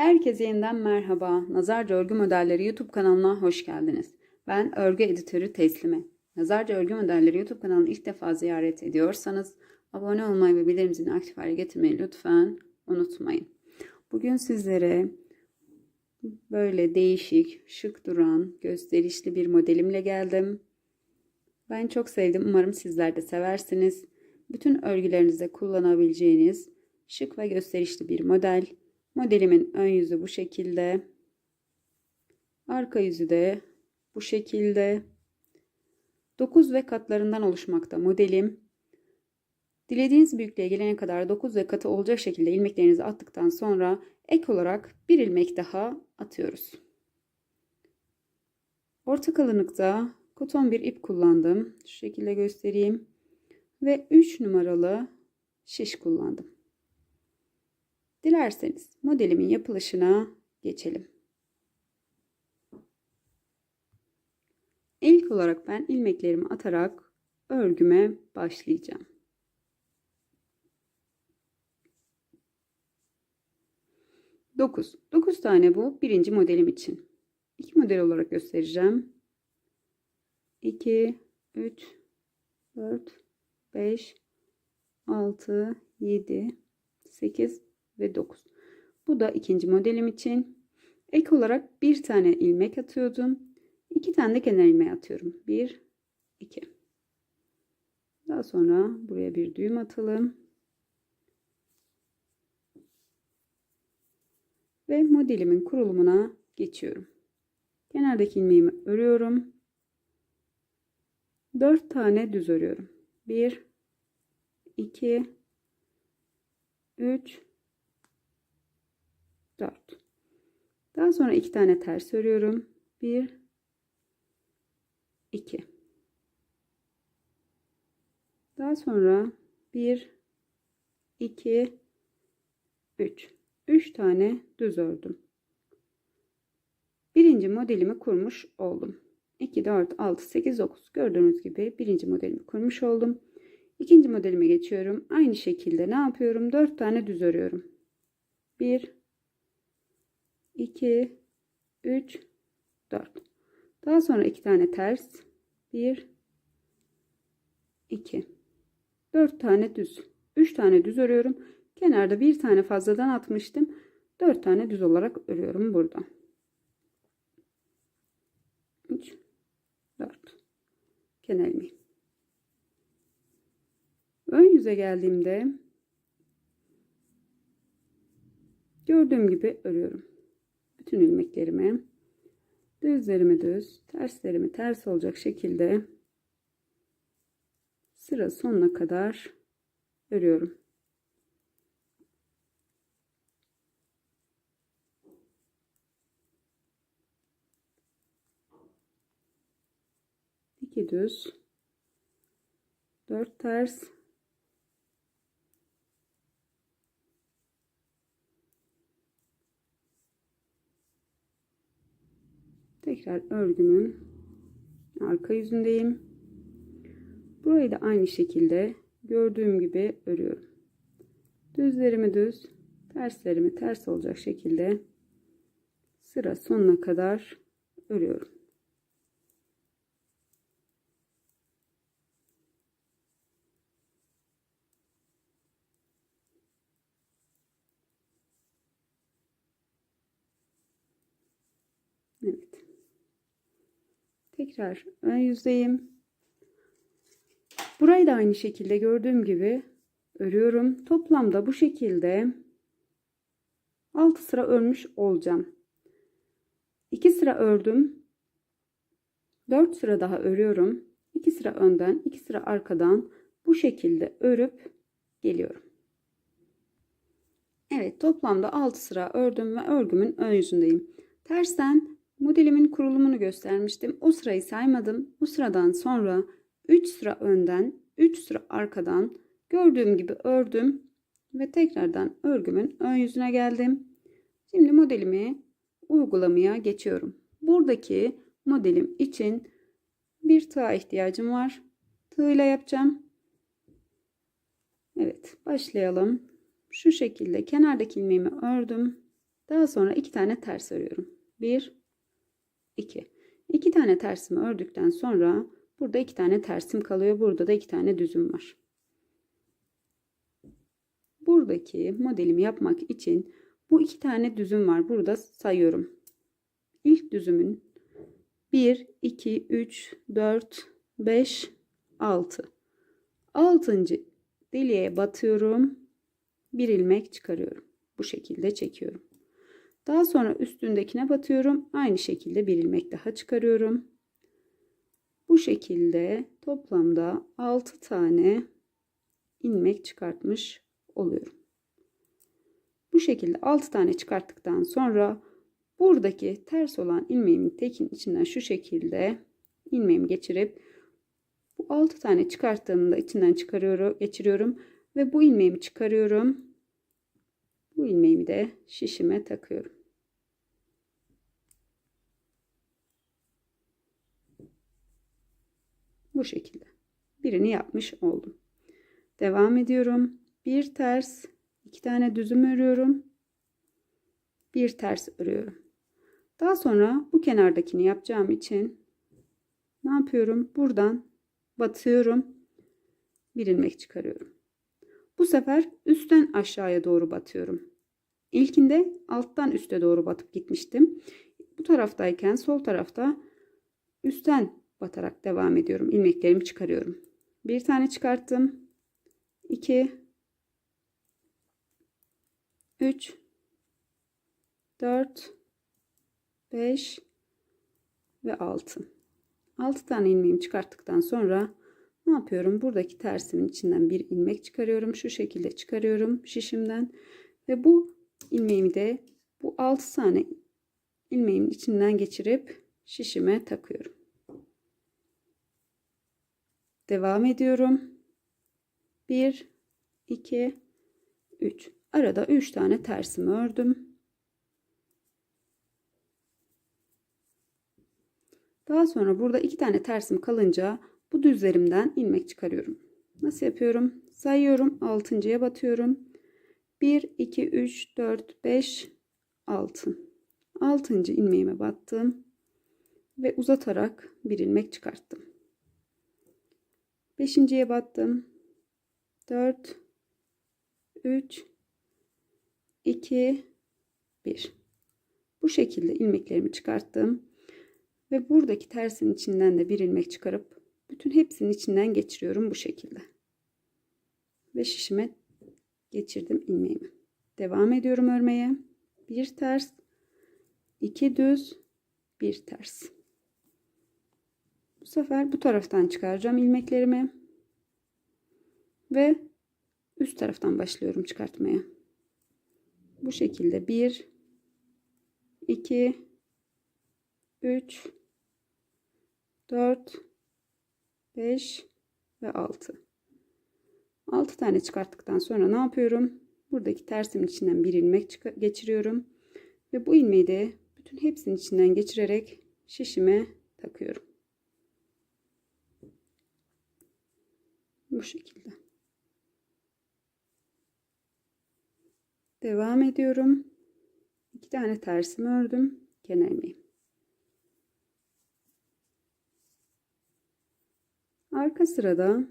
Herkese yeniden merhaba. Nazarca Örgü Modelleri YouTube kanalına hoş geldiniz. Ben örgü editörü Teslime. Nazarca Örgü Modelleri YouTube kanalını ilk defa ziyaret ediyorsanız abone olmayı ve bildirim zilini aktif hale getirmeyi lütfen unutmayın. Bugün sizlere böyle değişik, şık duran, gösterişli bir modelimle geldim. Ben çok sevdim. Umarım sizler de seversiniz. Bütün örgülerinizde kullanabileceğiniz şık ve gösterişli bir model. Modelimin ön yüzü bu şekilde. Arka yüzü de bu şekilde. 9 ve katlarından oluşmakta modelim. Dilediğiniz büyüklüğe gelene kadar 9 ve katı olacak şekilde ilmeklerinizi attıktan sonra ek olarak bir ilmek daha atıyoruz. Orta kalınlıkta koton bir ip kullandım. Şu şekilde göstereyim. Ve 3 numaralı şiş kullandım. Dilerseniz modelimin yapılışına geçelim. İlk olarak ben ilmeklerimi atarak örgüme başlayacağım. Dokuz. Dokuz tane bu birinci modelim için. İki model olarak göstereceğim. 2, 3, 4, 5, 6, 7, 8 ve 9. Bu da ikinci modelim için. Ek olarak bir tane ilmek atıyordum. İki tane de kenar ilmeği atıyorum. 1, 2. Daha sonra buraya bir düğüm atalım. Ve modelimin kurulumuna geçiyorum. Kenardaki ilmeğimi örüyorum. 4 tane düz örüyorum. 1 2 3 4 Daha sonra 2 tane ters örüyorum. 1 2 Daha sonra 1 2 3 3 tane düz ördüm. Birinci modelimi kurmuş oldum. 2, 4, 6, 8, 9 gördüğünüz gibi birinci modelimi kurmuş oldum. İkinci modelime geçiyorum. Aynı şekilde ne yapıyorum? 4 tane düz örüyorum. 1 2 3 4 Daha sonra 2 tane ters. 1 2 4 tane düz. 3 tane düz örüyorum. Kenarda bir tane fazladan atmıştım. 4 tane düz olarak örüyorum burada. 3 4 kenar ilmeği. Ön yüze geldiğimde gördüğüm gibi örüyorum. Bütün ilmeklerimi düzlerimi düz, terslerimi ters olacak şekilde sıra sonuna kadar örüyorum. iki düz, dört ters, tekrar örgümün arka yüzündeyim. Burayı da aynı şekilde gördüğüm gibi örüyorum. Düzlerimi düz, terslerimi ters olacak şekilde sıra sonuna kadar örüyorum. Evet. Tekrar ön yüzdeyim. Burayı da aynı şekilde gördüğüm gibi örüyorum. Toplamda bu şekilde 6 sıra örmüş olacağım. 2 sıra ördüm. 4 sıra daha örüyorum. 2 sıra önden, 2 sıra arkadan bu şekilde örüp geliyorum. Evet, toplamda 6 sıra ördüm ve örgümün ön yüzündeyim. Tersten modelimin kurulumunu göstermiştim. O sırayı saymadım. Bu sıradan sonra 3 sıra önden, 3 sıra arkadan gördüğüm gibi ördüm ve tekrardan örgümün ön yüzüne geldim. Şimdi modelimi uygulamaya geçiyorum. Buradaki modelim için bir tığ ihtiyacım var. Tığ yapacağım. Evet, başlayalım. Şu şekilde kenardaki ilmeğimi ördüm. Daha sonra iki tane ters örüyorum. Bir, iki. İki tane tersimi ördükten sonra burada iki tane tersim kalıyor. Burada da iki tane düzüm var. Buradaki modelimi yapmak için bu iki tane düzüm var. Burada sayıyorum. İlk düzümün 1, 2, 3, 4, 5, 6. Altıncı deliğe batıyorum. Bir ilmek çıkarıyorum. Bu şekilde çekiyorum. Daha sonra üstündekine batıyorum. Aynı şekilde bir ilmek daha çıkarıyorum. Bu şekilde toplamda 6 tane ilmek çıkartmış oluyorum. Bu şekilde 6 tane çıkarttıktan sonra buradaki ters olan ilmeğimin tekin içinden şu şekilde ilmeğimi geçirip bu 6 tane çıkarttığımda içinden çıkarıyorum, geçiriyorum ve bu ilmeğimi çıkarıyorum. Bu ilmeğimi de şişime takıyorum. Bu şekilde. Birini yapmış oldum. Devam ediyorum. Bir ters, iki tane düzüm örüyorum. Bir ters örüyorum. Daha sonra bu kenardakini yapacağım için ne yapıyorum? Buradan batıyorum. Bir ilmek çıkarıyorum. Bu sefer üstten aşağıya doğru batıyorum. İlkinde alttan üste doğru batıp gitmiştim. Bu taraftayken sol tarafta üstten batarak devam ediyorum. İlmeklerimi çıkarıyorum. Bir tane çıkarttım. 2 3 4 5 ve 6. 6 tane ilmeğimi çıkarttıktan sonra ne yapıyorum? Buradaki tersimin içinden bir ilmek çıkarıyorum. Şu şekilde çıkarıyorum şişimden ve bu ilmeğimi de bu 6 tane ilmeğimin içinden geçirip şişime takıyorum. Devam ediyorum. 1 2 3 arada 3 tane tersimi ördüm. Daha sonra burada 2 tane tersim kalınca bu düzlerimden ilmek çıkarıyorum. Nasıl yapıyorum? Sayıyorum. 6.ya batıyorum. 1 2 3 4 5 6. 6. ilmeğime battım ve uzatarak bir ilmek çıkarttım. Beşinciye battım. 4 3 2 1 Bu şekilde ilmeklerimi çıkarttım. Ve buradaki tersin içinden de bir ilmek çıkarıp bütün hepsinin içinden geçiriyorum bu şekilde. Ve şişime geçirdim ilmeğimi. Devam ediyorum örmeye. Bir ters, iki düz, bir ters. Bu sefer bu taraftan çıkaracağım ilmeklerimi. Ve üst taraftan başlıyorum çıkartmaya. Bu şekilde 1 2 3 4 5 ve 6 6 tane çıkarttıktan sonra ne yapıyorum? Buradaki tersimin içinden bir ilmek geçiriyorum. Ve bu ilmeği de bütün hepsinin içinden geçirerek şişime takıyorum. Bu şekilde. Devam ediyorum. İki tane tersimi ördüm. Kenar ilmeği. Arka sırada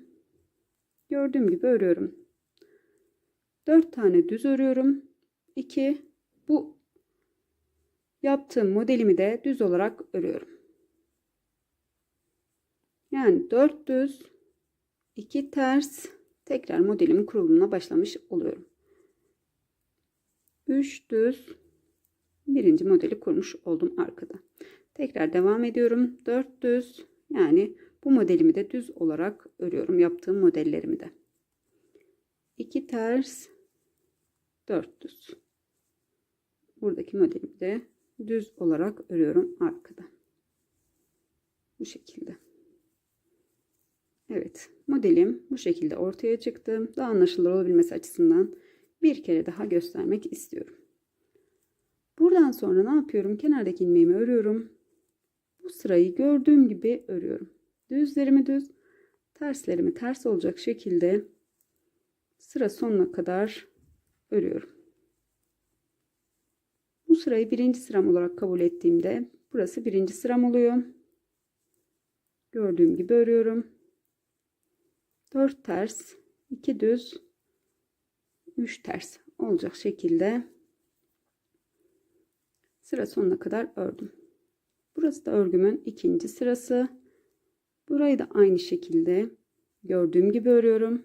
gördüğüm gibi örüyorum. 4 tane düz örüyorum. 2 bu yaptığım modelimi de düz olarak örüyorum. Yani 4 düz 2 ters tekrar modelimin kurulumuna başlamış oluyorum. 3 düz birinci modeli kurmuş oldum arkada. Tekrar devam ediyorum. 4 düz yani bu modelimi de düz olarak örüyorum. Yaptığım modellerimi de. 2 ters 4 düz. Buradaki modelimi de düz olarak örüyorum arkada. Bu şekilde. Evet modelim bu şekilde ortaya çıktı. Daha anlaşılır olabilmesi açısından bir kere daha göstermek istiyorum. Buradan sonra ne yapıyorum? Kenardaki ilmeğimi örüyorum. Bu sırayı gördüğüm gibi örüyorum. Düzlerimi düz, terslerimi ters olacak şekilde sıra sonuna kadar örüyorum. Bu sırayı birinci sıram olarak kabul ettiğimde burası birinci sıram oluyor. Gördüğüm gibi örüyorum. 4 ters, 2 düz, 3 ters olacak şekilde sıra sonuna kadar ördüm. Burası da örgümün ikinci sırası. Burayı da aynı şekilde gördüğüm gibi örüyorum.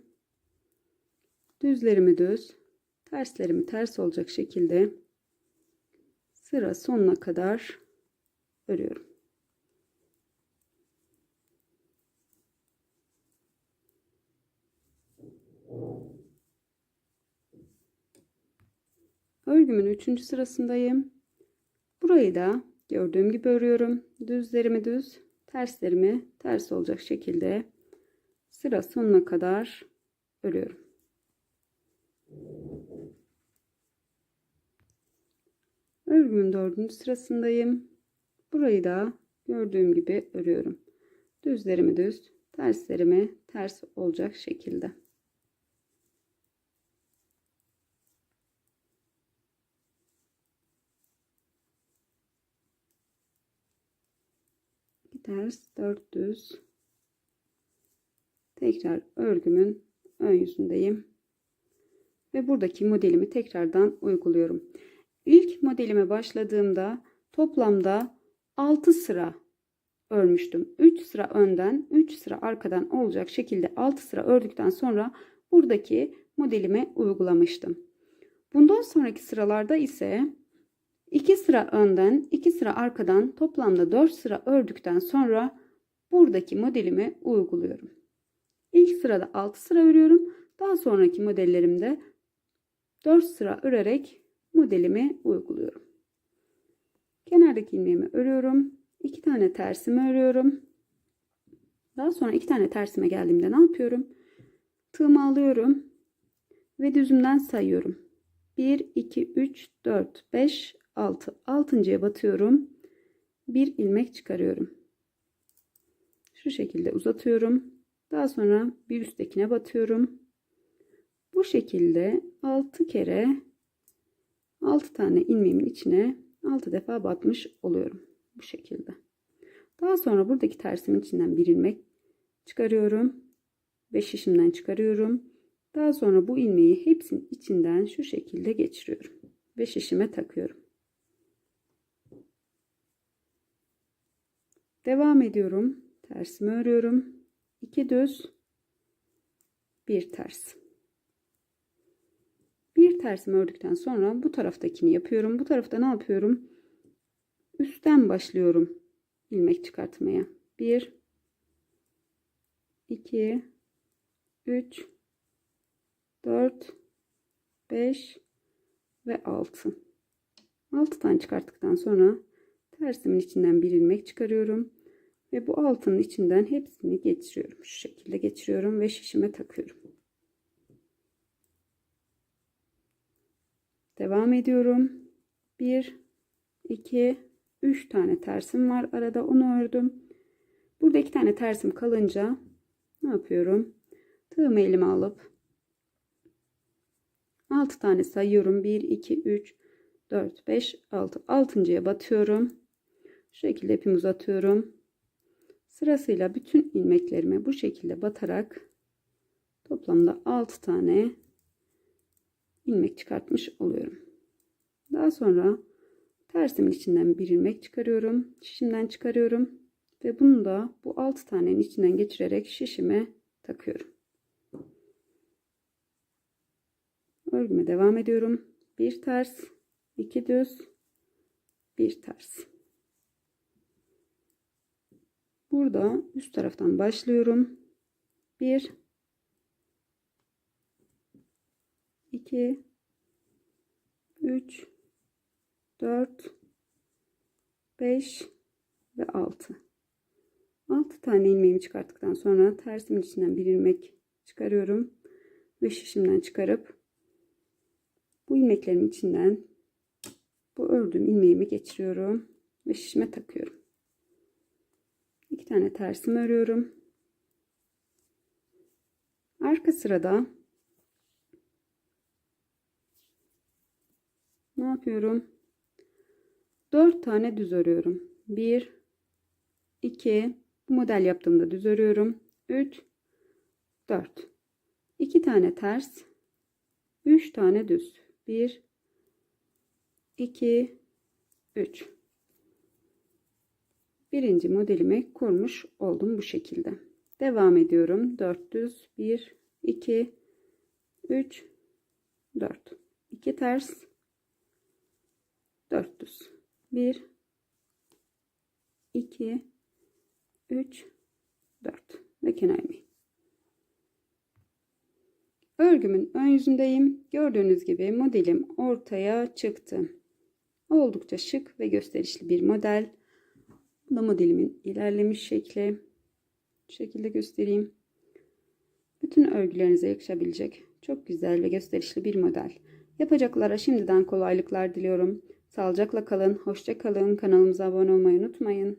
Düzlerimi düz, terslerimi ters olacak şekilde sıra sonuna kadar örüyorum. Örgümün üçüncü sırasındayım. Burayı da gördüğüm gibi örüyorum. Düzlerimi düz, terslerimi ters olacak şekilde sıra sonuna kadar örüyorum. Örgümün dördüncü sırasındayım. Burayı da gördüğüm gibi örüyorum. Düzlerimi düz, terslerimi ters olacak şekilde. İki ters, dört düz. Tekrar örgümün ön yüzündeyim. Ve buradaki modelimi tekrardan uyguluyorum. İlk modelime başladığımda toplamda 6 sıra örmüştüm. 3 sıra önden 3 sıra arkadan olacak şekilde 6 sıra ördükten sonra buradaki modelime uygulamıştım. Bundan sonraki sıralarda ise 2 sıra önden 2 sıra arkadan toplamda 4 sıra ördükten sonra buradaki modelimi uyguluyorum. İlk sırada 6 sıra örüyorum. Daha sonraki modellerimde 4 sıra örerek modelimi uyguluyorum. Kenardaki ilmeğimi örüyorum. 2 tane tersimi örüyorum. Daha sonra 2 tane tersime geldiğimde ne yapıyorum? Tığımı alıyorum ve düzümden sayıyorum. 1 2 3 4 5 6 altıncıya batıyorum. Bir ilmek çıkarıyorum. Şu şekilde uzatıyorum. Daha sonra bir üsttekine batıyorum. Bu şekilde 6 kere 6 tane ilmeğimin içine 6 defa batmış oluyorum. Bu şekilde. Daha sonra buradaki tersimin içinden bir ilmek çıkarıyorum. Ve şişimden çıkarıyorum. Daha sonra bu ilmeği hepsinin içinden şu şekilde geçiriyorum. Ve şişime takıyorum. Devam ediyorum. Tersimi örüyorum. 2 düz, bir ters. Bir tersimi ördükten sonra bu taraftakini yapıyorum. Bu tarafta ne yapıyorum? Üstten başlıyorum ilmek çıkartmaya. 1 2 3 4 5 ve 6. 6 tane çıkarttıktan sonra tersimin içinden bir ilmek çıkarıyorum. Ve bu altının içinden hepsini geçiriyorum. Şu şekilde geçiriyorum ve şişime takıyorum. Devam ediyorum. 1, 2, 3 tane tersim var. Arada onu ördüm. Burada iki tane tersim kalınca ne yapıyorum? Tığımı elime alıp 6 tane sayıyorum. 1, 2, 3, 4, 5, 6. Altıncıya batıyorum. Şu şekilde ipimi uzatıyorum. Sırasıyla bütün ilmeklerime bu şekilde batarak toplamda 6 tane ilmek çıkartmış oluyorum. Daha sonra tersimin içinden bir ilmek çıkarıyorum. Şişimden çıkarıyorum. Ve bunu da bu 6 tanenin içinden geçirerek şişime takıyorum. Örgüme devam ediyorum. Bir ters, iki düz, bir ters. Burada üst taraftan başlıyorum. 1 2 3 4 5 ve 6 6 tane ilmeğimi çıkarttıktan sonra tersimin içinden bir ilmek çıkarıyorum ve şişimden çıkarıp bu ilmeklerimin içinden bu ördüğüm ilmeğimi geçiriyorum ve şişime takıyorum. İki tane tersimi örüyorum. Arka sırada ne yapıyorum? 4 tane düz örüyorum. 1 2 bu model yaptığımda düz örüyorum. 3 4 2 tane ters 3 tane düz. 1 2 3 Birinci modelimi kurmuş oldum bu şekilde. Devam ediyorum. 4 düz 1 2 3 4 2 ters 4 düz 1 2 3 4 ve kenar ilmeği. Örgümün ön yüzündeyim. Gördüğünüz gibi modelim ortaya çıktı. Oldukça şık ve gösterişli bir model. Bu da modelimin ilerlemiş şekli. Bu şekilde göstereyim. Bütün örgülerinize yakışabilecek çok güzel ve gösterişli bir model. Yapacaklara şimdiden kolaylıklar diliyorum. Sağlıcakla kalın, hoşça kalın. Kanalımıza abone olmayı unutmayın.